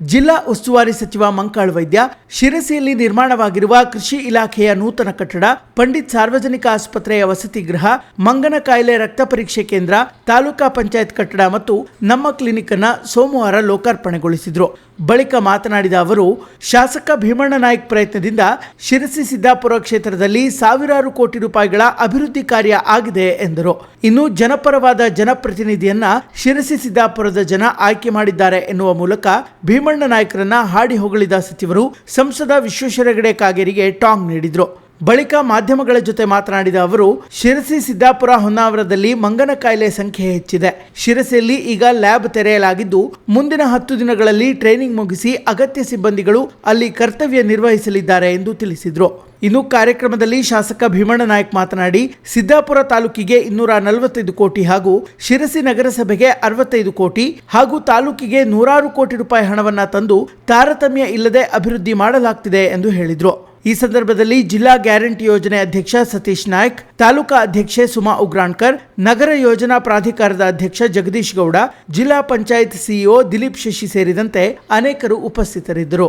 ಜಿಲ್ಲಾ ಉಸ್ತುವಾರಿ ಸಚಿವ ಮಂಕಾಳ್ ವೈದ್ಯ, ಶಿರಸಿಯಲ್ಲಿ ನಿರ್ಮಾಣವಾಗಿರುವ ಕೃಷಿ ಇಲಾಖೆಯ ನೂತನ ಕಟ್ಟಡ, ಪಂಡಿತ್ ಸಾರ್ವಜನಿಕ ಆಸ್ಪತ್ರೆಯ ವಸತಿ ಗೃಹ, ಮಂಗನ ಕಾಯಿಲೆ ರಕ್ತ ಪರೀಕ್ಷೆ ಕೇಂದ್ರ, ತಾಲೂಕಾ ಪಂಚಾಯತ್ ಕಟ್ಟಡ ಮತ್ತು ನಮ್ಮ ಕ್ಲಿನಿಕ್ ಅನ್ನ ಸೋಮವಾರ ಲೋಕಾರ್ಪಣೆಗೊಳಿಸಿದರು. ಬಳಿಕ ಮಾತನಾಡಿದ ಅವರು, ಶಾಸಕ ಭೀಮಣ್ಣ ನಾಯ್ಕ್ ಪ್ರಯತ್ನದಿಂದ ಶಿರಸಿ ಸಿದ್ದಾಪುರ ಕ್ಷೇತ್ರದಲ್ಲಿ ಸಾವಿರಾರು ಕೋಟಿ ರೂಪಾಯಿಗಳ ಅಭಿವೃದ್ಧಿ ಕಾರ್ಯ ಆಗಿದೆ ಎಂದರು. ಇನ್ನು ಜನಪರವಾದ ಜನಪ್ರತಿನಿಧಿಯನ್ನ ಶಿರಸಿ ಸಿದ್ದಾಪುರದ ಜನ ಆಯ್ಕೆ ಮಾಡಿದ್ದಾರೆ ಎನ್ನುವ ಮೂಲಕ ಭೀಮಣ್ಣ ನಾಯ್ಕರನ್ನ ಹಾಡಿ ಹೊಗಳಿದ ಸಚಿವರು ಸಂಸದ ವಿಶ್ವೇಶ್ವರ ಹೆಗಡೆ ಕಾಗೇರಿಗೆ ಟಾಂಗ್ ನೀಡಿದರು. ಬಳಿಕ ಮಾಧ್ಯಮಗಳ ಜೊತೆ ಮಾತನಾಡಿದ ಅವರು, ಶಿರಸಿ ಸಿದ್ದಾಪುರ ಹೊನ್ನಾವರದಲ್ಲಿ ಮಂಗನ ಕಾಯಿಲೆ ಸಂಖ್ಯೆ ಹೆಚ್ಚಿದೆ. ಶಿರಸಿಯಲ್ಲಿ ಈಗ ಲ್ಯಾಬ್ ತೆರೆಯಲಾಗಿದ್ದು, ಮುಂದಿನ ಹತ್ತು ದಿನಗಳಲ್ಲಿ ಟ್ರೈನಿಂಗ್ ಮುಗಿಸಿ ಅಗತ್ಯ ಸಿಬ್ಬಂದಿಗಳು ಅಲ್ಲಿ ಕರ್ತವ್ಯ ನಿರ್ವಹಿಸಲಿದ್ದಾರೆ ಎಂದು ತಿಳಿಸಿದರು. ಇನ್ನು ಕಾರ್ಯಕ್ರಮದಲ್ಲಿ ಶಾಸಕ ಭೀಮಣ್ಣ ನಾಯಕ್ ಮಾತನಾಡಿ, ಸಿದ್ದಾಪುರ ತಾಲೂಕಿಗೆ ಇನ್ನೂರ ನಲವತ್ತೈದು ಕೋಟಿ ಹಾಗೂ ಶಿರಸಿ ನಗರಸಭೆಗೆ ಅರವತ್ತೈದು ಕೋಟಿ ಹಾಗೂ ತಾಲೂಕಿಗೆ ನೂರಾರು ಕೋಟಿ ರೂಪಾಯಿ ಹಣವನ್ನು ತಂದು ತಾರತಮ್ಯ ಇಲ್ಲದೆ ಅಭಿವೃದ್ಧಿ ಮಾಡಲಾಗ್ತಿದೆ ಎಂದು ಹೇಳಿದರು. ಈ ಸಂದರ್ಭದಲ್ಲಿ ಜಿಲ್ಲಾ ಗ್ಯಾರಂಟಿ ಯೋಜನೆ ಅಧ್ಯಕ್ಷ ಸತೀಶ್ ನಾಯ್ಕ್, ತಾಲೂಕಾ ಅಧ್ಯಕ್ಷೆ ಸುಮಾ ಉಗ್ರಾಣ್ಕರ್, ನಗರ ಯೋಜನಾ ಪ್ರಾಧಿಕಾರದ ಅಧ್ಯಕ್ಷ ಜಗದೀಶ್ ಗೌಡ, ಜಿಲ್ಲಾ ಪಂಚಾಯತ್ ಸಿಇಒ ದಿಲೀಪ್ ಶಶಿ ಸೇರಿದಂತೆ ಅನೇಕರು ಉಪಸ್ಥಿತರಿದ್ದರು.